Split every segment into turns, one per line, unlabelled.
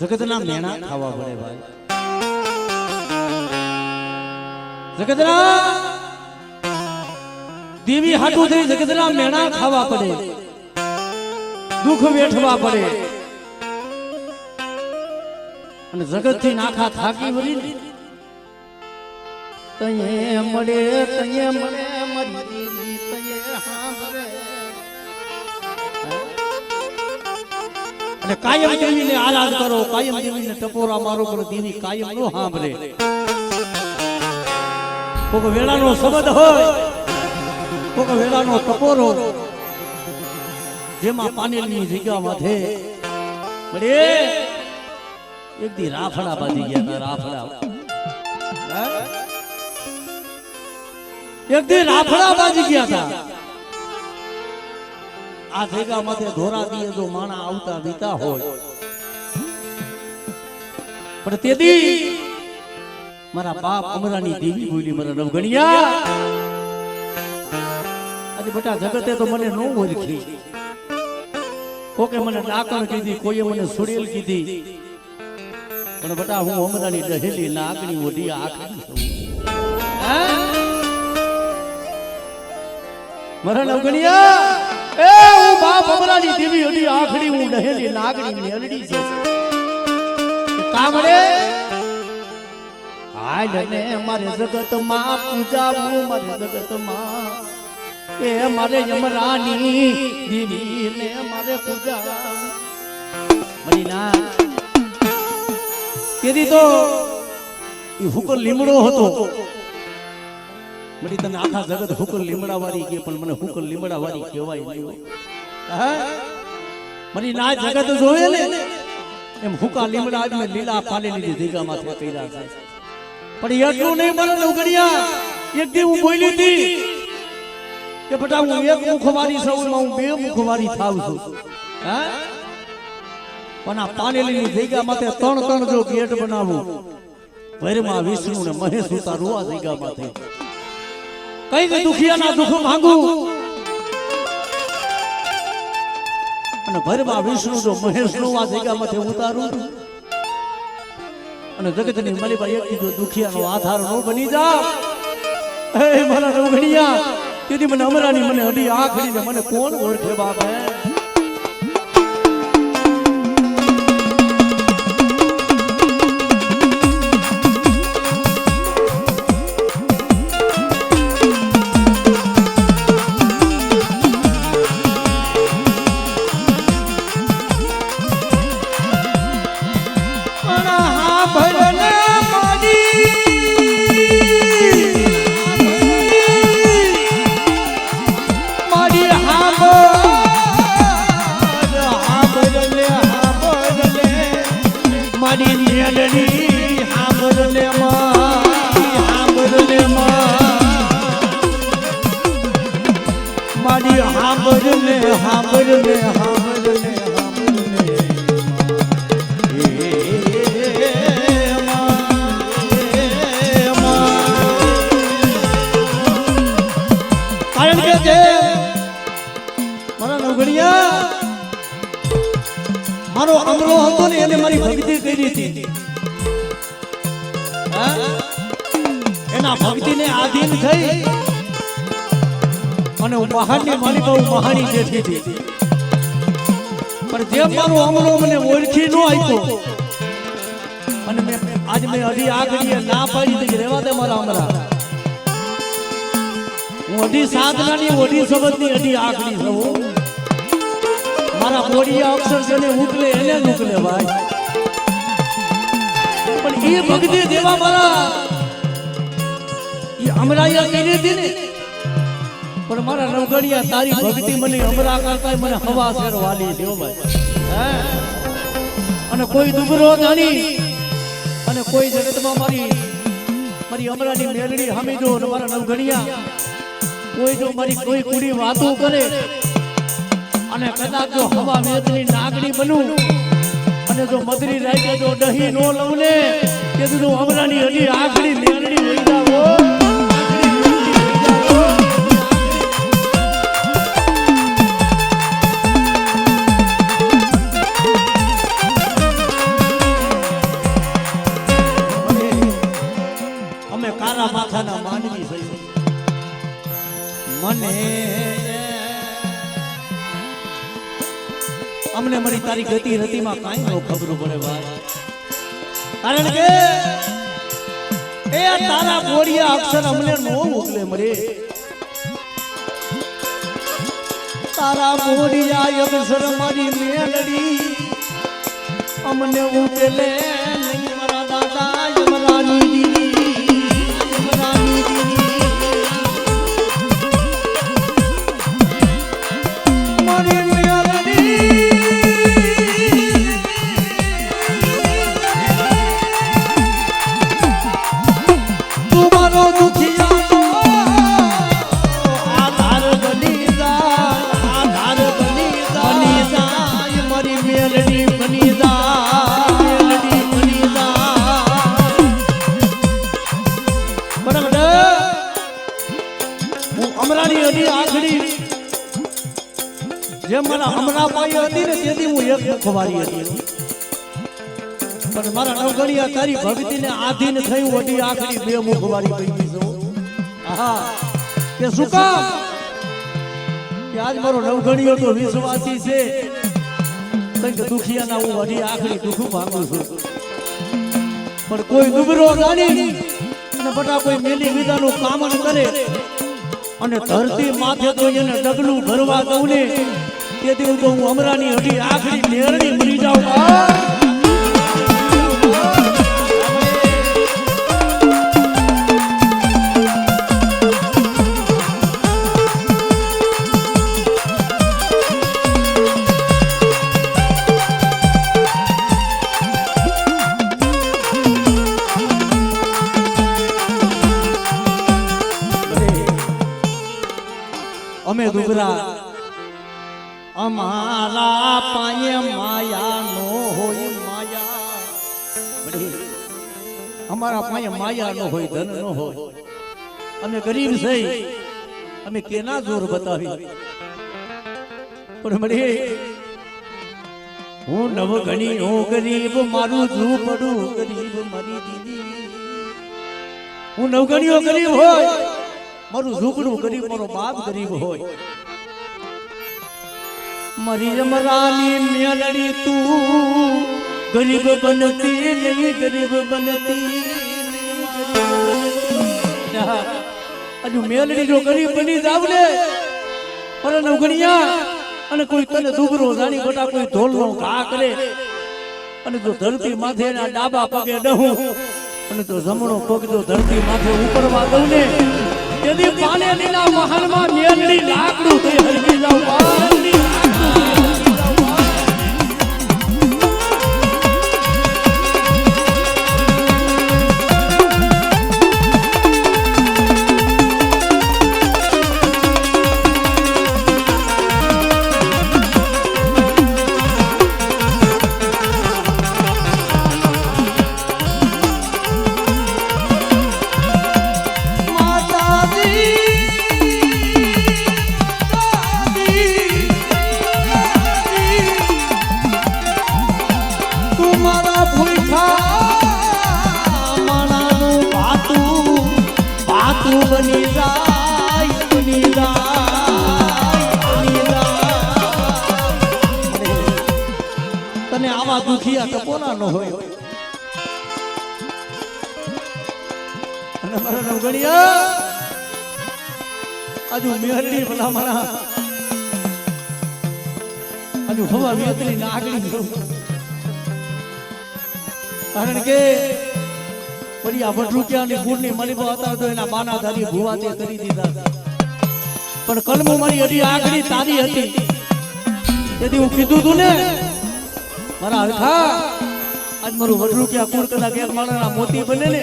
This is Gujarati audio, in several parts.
જગતના મેણા ખાવા પડે ભાઈ. જગતના દેવી હાટું થઈ જગતના મેણા ખાવા પડે. દુઃખ વેઠવા પડે. અને જગતથી નાખા થાકી વળી તયે મળે તયે મળે. અને કાયમ દેવીને આરાધ કરો, કાયમ દેવીને ટપોરા મારો પણ દેવી કાયમ નો સાંભળે. કોક વેળાનો શબ્દ હોય, કોક વેળાનો ટપોરો જેમાં પાનેલની જગ્યામાં છે બડે એક દી રાફડા બાજી ગયા રાફડા. એક દી રાફડા બાજી ગયા હતા. આ ભેગા માથે ધોરા દીએ જો માણા આવતા વીતા હોય. પણ તેથી મારા બાપ અમરાની દેવી બોલી મારા નવગણિયા. આજે બટા જગતે તો મને નો ઓળખી. કોકે મને ડાકણ કીધી, કોઈએ મને સુડેલ કીધી. પણ બટા હું અમરાની દહેલી નાગણી ઓઢી આખી છું. હે? એ, હું બાપ અમરાની દેવી અડી આખડી હું દહેલી નાગણી મેલડી છે કામડે, હાલ ને મારે જગતમાં પૂજાવું મારે જગતમાં એ મારે યમરાની દેવી ને મારે પૂજા. મરીના તેથી તો એ હુકર લીમડો હતો. મરી તને આખા જગત હુકલ લીમડા કે પણ મને હુકલ લીમડા કહેવાય નહીં. હા. ના જગત જોયે ને? એમ હુકા લીમડા આજ મેં લીલા પાલેલી જગ્યા માથે કર્યા છે. પણ એટલું નહીં મને નવગણિયા એક દી હું બોલી હતી કે બેટા હું એક મુખવારી ને હું બે મુખવારી થાવ છું. હા? પણ આ પાનેલીની જગ્યા માથે ત્રણ ત્રણ જો ગેટ બનાવું. ભરમાં વિષ્ણુ ને મહેશ ઉતારું આ જગ્યા માથે કઈ દુખિયાના દુખ માંગુ? અને ભરમાં વિષ્ણુ જો મહેશનું આ જગ્યા માથે ઉતારું અને જગતની મલીબાઈ એક જો દુખિયાનો આધાર નો બની જા. હે મારા રવગણિયા તેથી મને અમરાની મને અડી આખડી મને કોણ ઓળખે બાપ? ભક્તિને આધીન થઈ અને મહાનની મારી બહુ મહાની જે થઈ પણ જેમ મારો અમરો મને ઓળખી ન આપ્યો, અને મેં આજ મેં અઢી આ ઘડીએ ના પાડી કે રહેવા દે મારા અમરા હું અઢી સાધનાની, અઢી શબ્દની અઢી આખડી છું. મારા મોડિયા અક્ષર છે ને ઉકલે એને ઉકલે ભાઈ. પણ એ ભક્તિ દેવા મારા એ અમરાયા કરી તારી ભક્તિ મને અને કોઈ અને કોઈ જગતમાં મારી મારી અમરાની કોઈ જો મારી કોઈ કુડી વાતો કરે અને કદાચ જો હવા વેચની નાગણી બનું અને જો મદરી રાખે જો દહી નો લઉં ને કે જો અમરાની હજી આખડી મને અમને મારી તારી ગતિ રતિમાં કાંઈ નો ખબર પડે ભાઈ. કારણ કે એ તારા બોરિયા અક્ષર અમને નો મોકલે મરે. તારા બોરિયા અક્ષર મારી મેલડી અમને ઉકેલે. જેમ મને હમણાં પાઈ હતી ને તેથી હું એક મુખવારી હતી. પણ મારા નવગણિયા તારી ભક્તિને આધીન થયું વડી આખરી બે મુખવારી ગઈ છું આહા. કે શું કામ? કે આજ મારો નવગણિયો તો વિશ્વાસી છે. કંઈક દુખિયાના હું વડી આખરી દુઃખ માંગુ છું. પણ કોઈ દુબરો જાણી અને બટા કોઈ મેલી વિદાનું કામન કરે. અને ધરતી માથે તો એને ડગલું ભરવા દઉં ને. તેથી તો હું અમરાની હજી આખરી નેરણી મરી જાઉં. અમે દુબરા અમારા પાસે માયા નો હોય ધન નો હોય. અમે ગરીબ થઈ અમે કેના જોર બતાવી પણ મળી. હું નવ હું ગરીબ મારું ઝૂંપડું ગરીબ મારી દીદી. હું નવગણીઓ ગરીબ હોય. મારું ઝૂંપડું ગરીબ મારો બાપ ગરીબ હોય. મારી રમરાની મેલડી તું ગરીબ બનતી નહીં, ગરીબ બનતી. હજુ મેલડી જો ગરીબ બની જાવ ને પર નવગણિયા અને કોઈ તને દુબરો જાણી ગોટા કોઈ ઢોલનો ઘા કરે અને જો ધરતી માથે ના ડાબા પગે ડહું, અને જો જમણો પગ જો ધરતી માથે ઉપરવા દઉં ને તેની પાને લીલા મહાલમાં મેલડી લાકડું થઈ હરકી જાવ પાલની કારણ કે પછી આ વડરૂપિયાની ગુણની મલિબો હતા તો એના માના ધારી ભૂવા તે કરી દીધા પણ કલમો મારી હજી આગળી તારી હતી. તેથી હું કીધું તું ને, મારા હરખા, આજ મારું વડરૂપિયા કુળ કદાચ એક માણસના મોતી બને ને.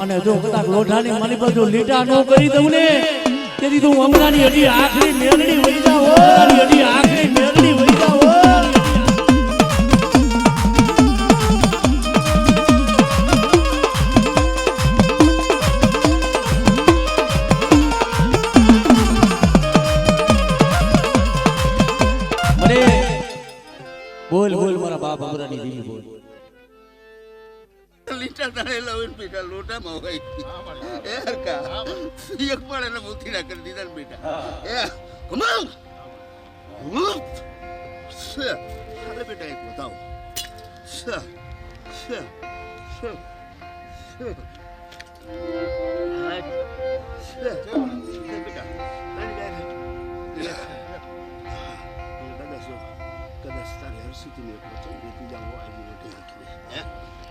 અને જો કદાચ લોઢાની પર જો લીટા ન કરી દઉં ને, તેથી તો હમણાંની હજી આખરી મેળડી જાવ હજી આખરી મેળડી વહી બોલ બોલ મારા બાપ હમણાંની દીદી બોલ
લીટા તળેલા હોય ને બેટા લોટામાં હોય એ હરકા એક પણ એને મૂતીડા કરી દીધા ને બેટા એ કમાલ અરે બેટા એક બતાવો શ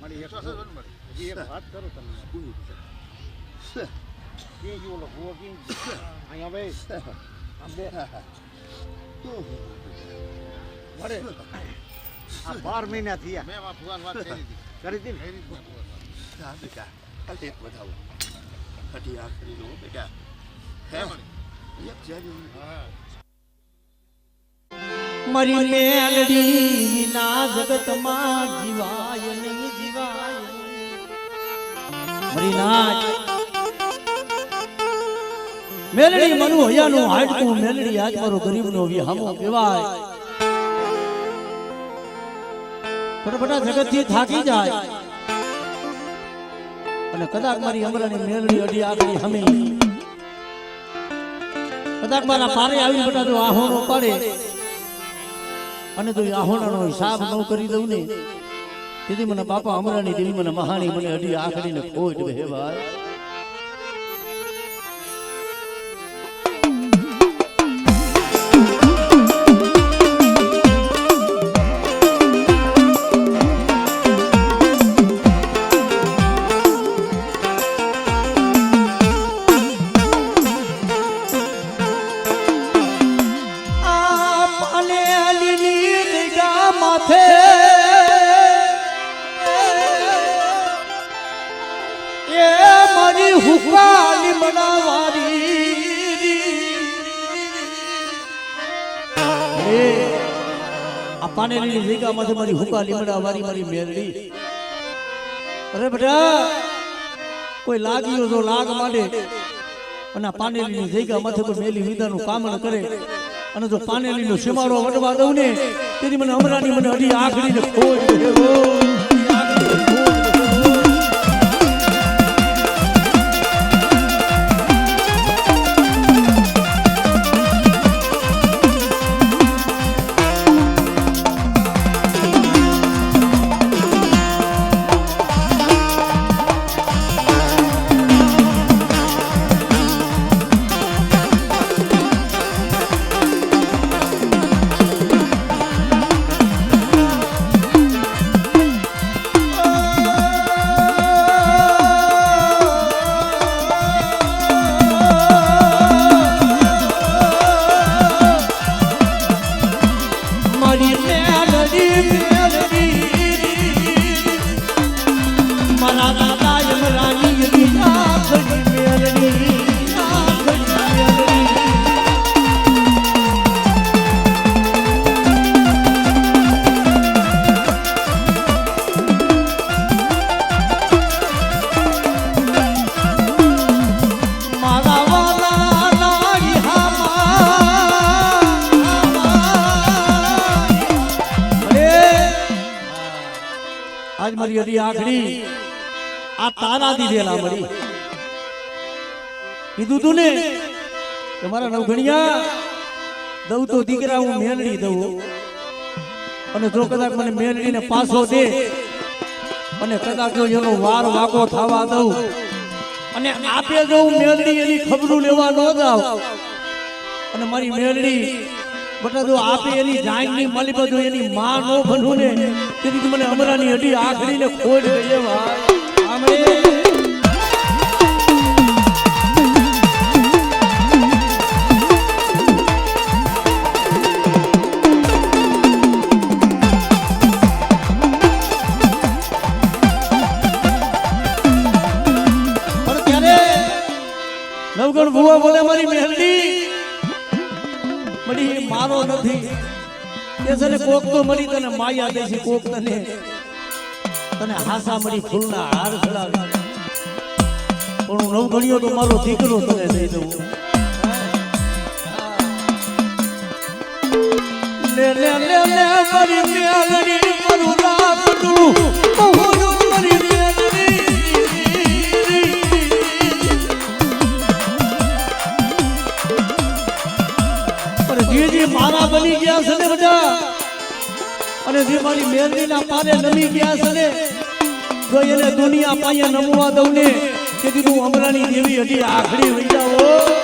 મારી એક હજી એક વાત કરું તમને. ક્યાં ગયો ઓલો અહીંયા આ બાર મહિના થયા.
મેં વાત કરી હતી.
કરી હતી ને?
કરી હતી.
હા બેટા. ખાલી એક વધાવો. હજી આખરી નો બેટા. હે? એક જારી
હા
મારી મેલડી ના જગતમાં જીવાય નહીં. મેલડી મનુ હયાનું હાડકું મેલડી આજ મારો ગરીબનો વિહામો કહેવાય ફટાફટા જગતથી થાકી જાય. અને કદાચ મારી અમરાની મેલડી અડી આગળ હમે. કદાચ મારા પારે આવી બધા જો આહોનો પડે. અને તો આહોણાનો હિસાબ ન કરી દઉં ને તેથી મને બાપા અમરાની દેવી મને મહાણી મને અડી આખડીને ખોટ બે ભાઈ હુકાલી મનાવારી. આ મારી મેરડી અરે બેટા, કોઈ લાગ્યો તો લાગ માંડે. અને આ પાનેલીની જગ્યા માથે કોઈ મેલી વિદાનું કામ ન કરે. અને જો પાનેલીનો સીમાડો વટવા દઉં ને, તેની મને હમણાંની મને અડી આખડીને ખોજ મારી અડી આખડી. આ તારા દીધેલા મળી કીધું તું ને તમારા મારા નવઘણિયા, દઉં તો દીકરા હું મેલડી દઉં. અને જો કદાચ મને મેલડીને પાછો દે, અને કદાચ જો એનો વાર વાકો થવા દઉં. અને આપે જો હું મેલડી એની ખબરું લેવા ન જાઉં. અને મારી મેલડી બટા આપે એની જાનની મળી બધું, એની માં નો બનવું ને, તેથી મને અમરાની હડી આખડીને ખોડ ગઈ ભાઈ. મળી તને છે કોક તને. તને હાસા મળી ફૂલના હાર ચડાવે. પણ હું નવગણિયો તો મારો દીકરો તને દઈ દઉં. લે લે લે લે, મારી મેલડી મારું રાખડું બહુ મારી મેલડી પણ જે જે મારા બની ગયા છે ને બધા અને જે મારી મેલડીના પારે નમી ગયા છે ને જો એને દુનિયા પાયા નમવા દઉં ને, કે કીધું અમરાની દેવી હજી આખડી વઈ જાઓ.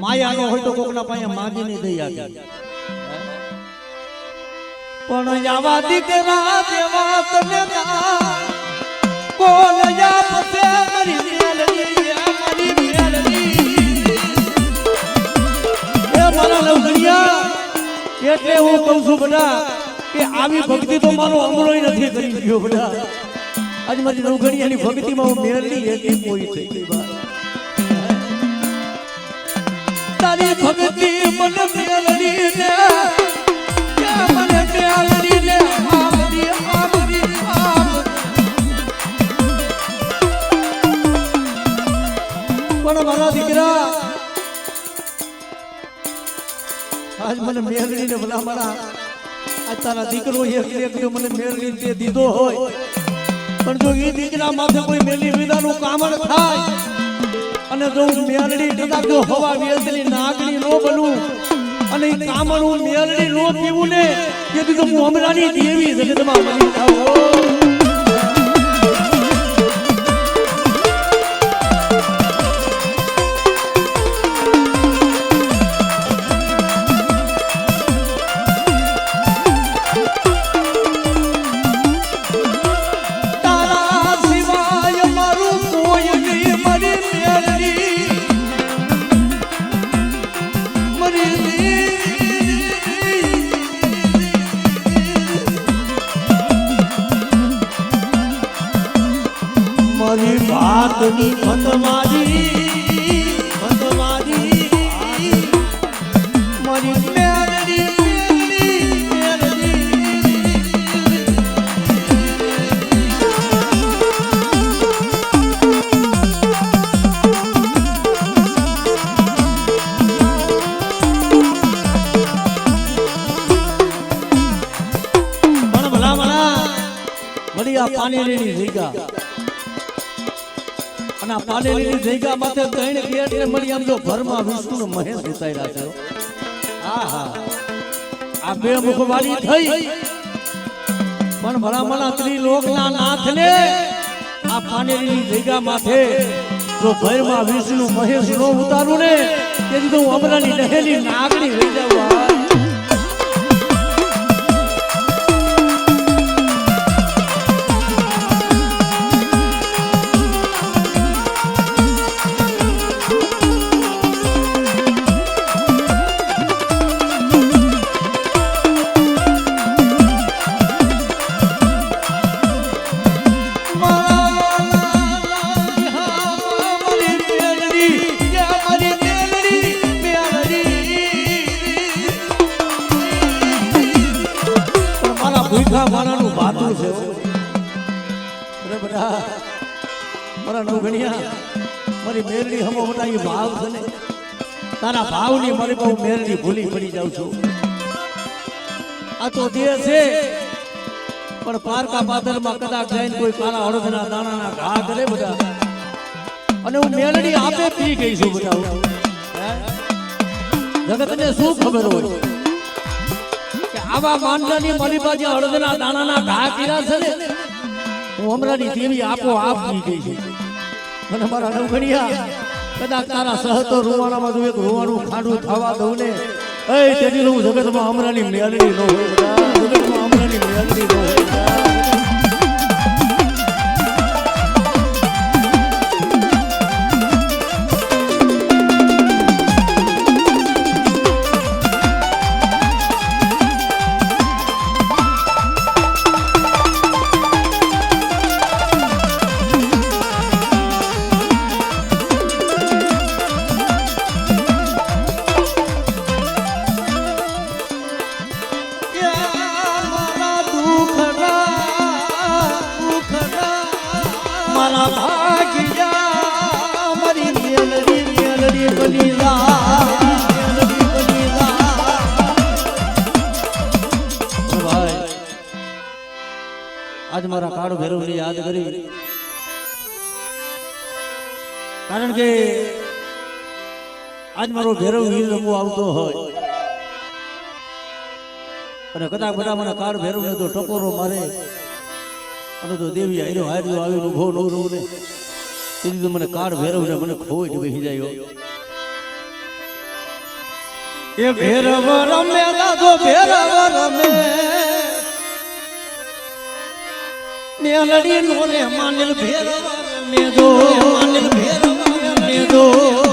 માયા નો હોય તો કોકના પાસે માંગી નહીં દઈ આપી પણ આવા દીકરા દેવા તને કોલ એટલે હું કહું છું બધા કે આવી ભક્તિ તો મારો અમરો નથી કરી ગયો બધા આજ મારી નવગણિયાની ભક્તિમાં હું મેળવી એટલી કોઈ થઈ તારી ભક્તિ મને મેલડી ને મને મેલડી ને આમરી આમરી આમ પણ મારા દીકરા, આજ મને મેલડી ને ભલા મારા, આ તારા દીકરો એક એક મને મેળડી તે દીધો હોય. પણ જો એ દીકરા માથે કોઈ મેલી વિદાનું કામણ થાય અને જો હું મેલડી કદાચ જો હવા વેસલી નાગણી નો બનું અને કામણ હું મેલડી નો પીવું ને, એ તો હું અમરાની દેવી જગતમાં બની જાઉં વાતની ફતમારી અને આ પાનેલીની જગ્યા માથે ત્રણ ગેટ ને મળી આમ જો ઘરમાં વિષ્ણુ મહેશ ઉતાર્યા છે. હા હા આ બે મુખવાળી થઈ. પણ ભલા ભલા ત્રિલોકના નાથને આ પાનેલીની જગ્યા માથે જો ભરમાં વિષ્ણુ મહેશ નો ઉતારું ને, તેથી તો હું અમરાની નહેલી નાગણી રહી જાઉં. ભૂખા માણાનું ભાતું છે. અરે બધા, મારા મેરડી હમો મોટા એ ભાવ છે ને. તારા ભાવની મારી બહુ મેરડી ભૂલી પડી જાઉં છું. આ તો દેહ છે, પણ પારકા પાદરમાં કદાચ જઈને કોઈ કાળા અડદના દાણાના ઘા કરે બધા. અને હું મેલડી આપે પી ગઈ છું બધા? જગતને શું ખબર હોય? આવા માંડલાની મારી પાસે દાણાના ઘા પીરા છે ને? હમણાંની દેવી આપો આપ થઈ ગઈ છે. અને મારા નવઘડિયા, કદાચ તારા સહતો રૂવાણામાં તું એક રૂવાણું ખાડું થવા દઉં ને, એ તેની હું જગતમાં હમણાંની મેળવી ન હોય આજ મારા કાળો ભૈરવને યાદ કરી. કારણ કે આજ મારો ભૈરવ વીર રમવો આવતો હોય. અને કદાચ બધા મને કાળ ભેરવ ને તો ટકોરો મારે. અને તો દેવી હાર્યો હાર્યો આવીને ઊભો ન રહું ને. તેથી તો મને કાળ ભેરવ ને મને ખોઈ જ બેસી જાય એ ભેરવ રમે, દાદો ભેરવ રમે. મેલડી નો રે માનેલ ભેરવ મેદો માનેલ ભેરવ રમે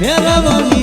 ભેરવ વીર મારા